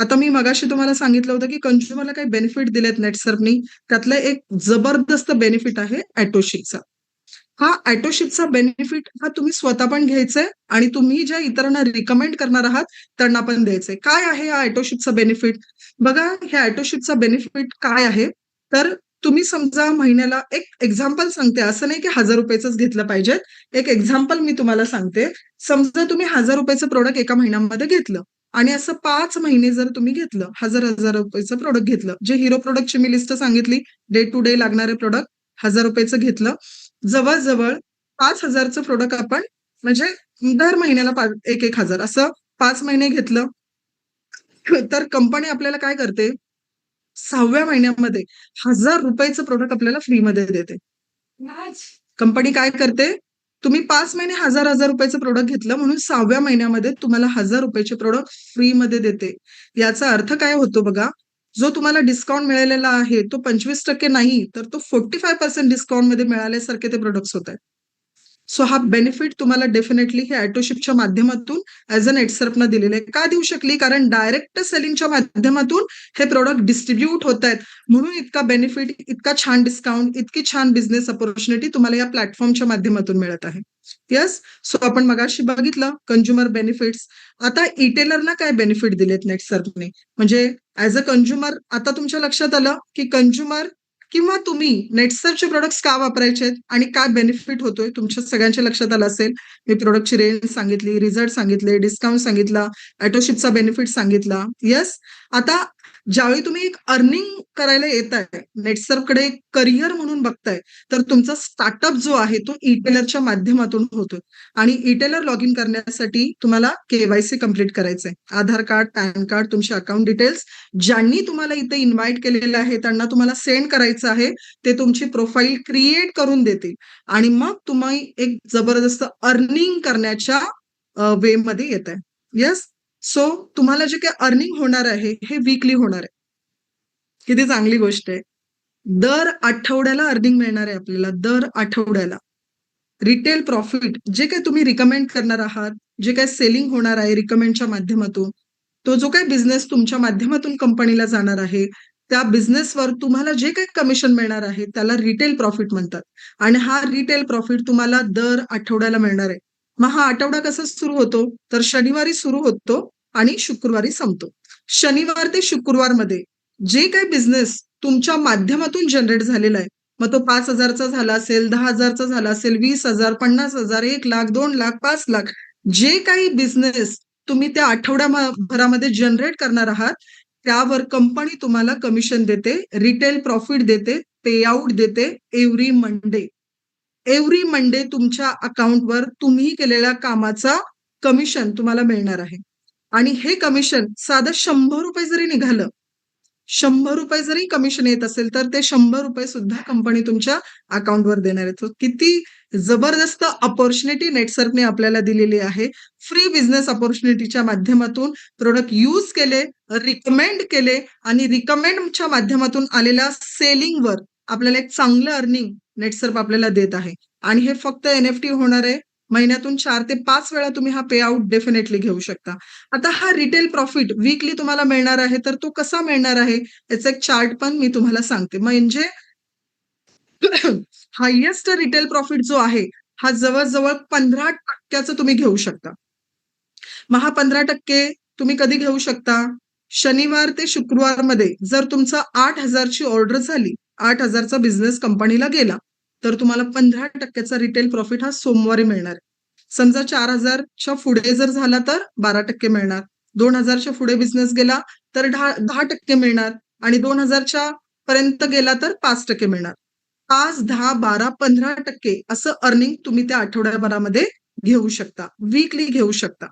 आता मी मगाशी तुम्हाला सांगितलं होतं की कंझ्युमरला काही बेनिफिट दिलेत नेटसर्फनी त्यातलं एक जबरदस्त बेनिफिट आहे ॲटोशिपचा हा ॲटोशिपचा बेनिफिट हा तुम्ही स्वतः पण घ्यायचंय आणि तुम्ही ज्या इतरांना रिकमेंड करणार आहात त्यांना पण द्यायचंय. काय आहे या ॲटोशिपचा बेनिफिट बघा ह्या ॲटोशिपचा बेनिफिट काय आहे? तर तुम्ही समजा महिन्याला एक एक्झाम्पल सांगते. असं नाही की हजार रुपयेच घेतलं पाहिजे एक एक्झाम्पल मी तुम्हाला सांगते. समजा तुम्ही हजार रुपयाचं प्रोडक्ट एका महिन्यामध्ये घेतलं. आणि असं पाच महिने जर तुम्ही घेतलं हजार हजार रुपयाचं प्रोडक्ट घेतलं जे हिरो प्रोडक्टची मी लिस्ट सांगितली डे टू डे लागणारे प्रोडक्ट हजार रुपयाचं घेतलं जवळजवळ पाच हजारचं प्रोडक्ट आपण म्हणजे दर महिन्याला एक एक हजार असं पाच महिने घेतलं. तर कंपनी आपल्याला काय करते? सहाव्या महिन्यामध्ये हजार रुपयाचं प्रोडक्ट आपल्याला फ्रीमध्ये देते. कंपनी काय करते? तुम्ही पाच महिने हजार हजार रुपयाचं प्रोडक्ट घेतलं म्हणून सहाव्या महिन्यामध्ये तुम्हाला हजार रुपयाचे प्रोडक्ट फ्रीमध्ये देते. याचा अर्थ काय होतो बघा जो तुम्हाला डिस्काउंट मिळालेला आहे तो पंचवीस टक्के नाही तर तो फोर्टी फाय पर्सेंट डिस्काउंटमध्ये मिळाल्यासारखे ते प्रोडक्ट्स होत आहेत. सो हा बेनिफिट तुम्हाला डेफिनेटली हे ऍटोशिपच्या माध्यमातून ऍज अन एक्सर्पनं दिलेले का देऊ शकली? कारण डायरेक्ट सेलिंगच्या माध्यमातून हे प्रोडक्ट डिस्ट्रीब्यूट होत आहेत म्हणून इतका बेनिफिट इतका छान डिस्काउंट इतकी छान बिझनेस अपॉर्च्युनिटी तुम्हाला या प्लॅटफॉर्मच्या माध्यमातून मिळत आहे. येस सो आपण मगाशी बघितलं कंझ्युमर बेनिफिट्स आता इटेलरना काय बेनिफिट दिलेत नेटसर्फने म्हणजे ऍज अ कंझ्युमर आता तुमच्या लक्षात आलं की कंझ्युमर किंवा तुम्ही नेटसर्फचे प्रोडक्ट्स का वापरायचे आहेत आणि काय बेनिफिट होतोय? तुमच्या सगळ्यांच्या लक्षात आलं असेल. मी प्रोडक्टची रेंज सांगितली रिझल्ट सांगितले डिस्काउंट सांगितला ऍटोशिपचा बेनिफिट सांगितला. येस आता ज्यावेळी तुम्ही एक अर्निंग करायला येत आहे नेटसर्फकडे एक करिअर म्हणून बघताय तर तुमचा स्टार्टअप जो आहे तो इटेलरच्या माध्यमातून होतो आणि इटेलर लॉग इन करण्यासाठी तुम्हाला केवायसी कंप्लीट करायचंय. आधार कार्ड पॅन कार्ड तुमचे अकाउंट डिटेल्स ज्यांनी तुम्हाला इथे इन्व्हाइट केलेलं आहे त्यांना तुम्हाला सेंड करायचं आहे ते तुमची प्रोफाईल क्रिएट करून देतील. आणि मग तुम्ही एक जबरदस्त अर्निंग करण्याच्या वे मध्ये येत आहे येस सो तुम्हाला जे काही अर्निंग होणार आहे हे वीकली होणार आहे. किती चांगली गोष्ट आहे. दर आठवड्याला अर्निंग मिळणार आहे आपल्याला दर आठवड्याला. रिटेल प्रॉफिट जे काही तुम्ही रिकमेंड करणार आहात जे काही सेलिंग होणार आहे रिकमेंडच्या माध्यमातून तो जो काही बिझनेस तुमच्या माध्यमातून कंपनीला जाणार आहे त्या बिझनेसवर तुम्हाला जे काही कमिशन मिळणार आहे त्याला रिटेल प्रॉफिट म्हणतात. आणि हा रिटेल प्रॉफिट तुम्हाला दर आठवड्याला मिळणार आहे. मग हा आठवडा कसा सुरू होतो? तर शनिवारी सुरू होतो आणि शुक्रवारी संपतो. शनिवार ते शुक्रवारमध्ये जे काही बिझनेस तुमच्या माध्यमातून जनरेट झालेला आहे मग तो पाच हजारचा झाला असेल दहा हजारचा झाला असेल वीस हजार पन्नास हजार एक लाख दोन लाख पाच लाख जे काही बिझनेस तुम्ही त्या आठवड्याभरामध्ये जनरेट करणार आहात त्यावर कंपनी तुम्हाला कमिशन देते रिटेल प्रॉफिट देते पे आउट देते एव्हरी मंडे एव्हरी मंडे तुमच्या अकाउंटवर तुम्ही केलेल्या कामाचा कमिशन तुम्हाला मिळणार आहे. आणि हे कमिशन साधं शंभर रुपये जरी निघालं शंभर रुपये जरी कमिशन येत असेल तर ते शंभर रुपये सुद्धा कंपनी तुमच्या अकाउंटवर देणार आहे. किती जबरदस्त ऑपॉर्च्युनिटी नेटसर्कने आपल्याला दिलेली आहे. फ्री बिझनेस ऑपॉर्च्युनिटीच्या माध्यमातून प्रोडक्ट यूज केले रिकमेंड केले आणि रिकमेंडच्या माध्यमातून आलेल्या सेलिंगवर आपल्याला एक चांगलं अर्निंग नेटसर्प आपल्याला देत आहे. आणि हे फक्त एनएफटी होणार आहे. महिन्यातून चार ते पाच वेळा तुम्ही हा पे आउट डेफिनेटली घेऊ शकता. आता हा रिटेल प्रॉफिट वीकली तुम्हाला मिळणार आहे तर तो कसा मिळणार आहे? याचा एक चार्ट पण मी तुम्हाला सांगते. म्हणजे हायेस्ट रिटेल प्रॉफिट जो आहे हा जवळजवळ पंधरा टक्क्याचं तुम्ही घेऊ शकता. मग हा पंधरा टक्के तुम्ही कधी घेऊ शकता? शनिवार ते शुक्रवारमध्ये जर तुमचा आठ हजारची ऑर्डर झाली आठ हजारचा बिझनेस कंपनीला गेला तर तुम्हाला पंधरा टक्क्याचा रिटेल प्रॉफिट हा सोमवारी मिळणार. आहे. समजा चार हजारच्या पुढे जर झाला तर बारा टक्के मिळणार. दोन हजारच्या पुढे बिझनेस गेला तर दहा दहा टक्के मिळणार आणि दोन हजारच्या पर्यंत गेला तर पाच टक्के मिळणार. पाच दहा बारा पंधरा टक्के असं अर्निंग तुम्ही त्या आठवड्याभरामध्ये घेऊ शकता वीकली घेऊ शकता.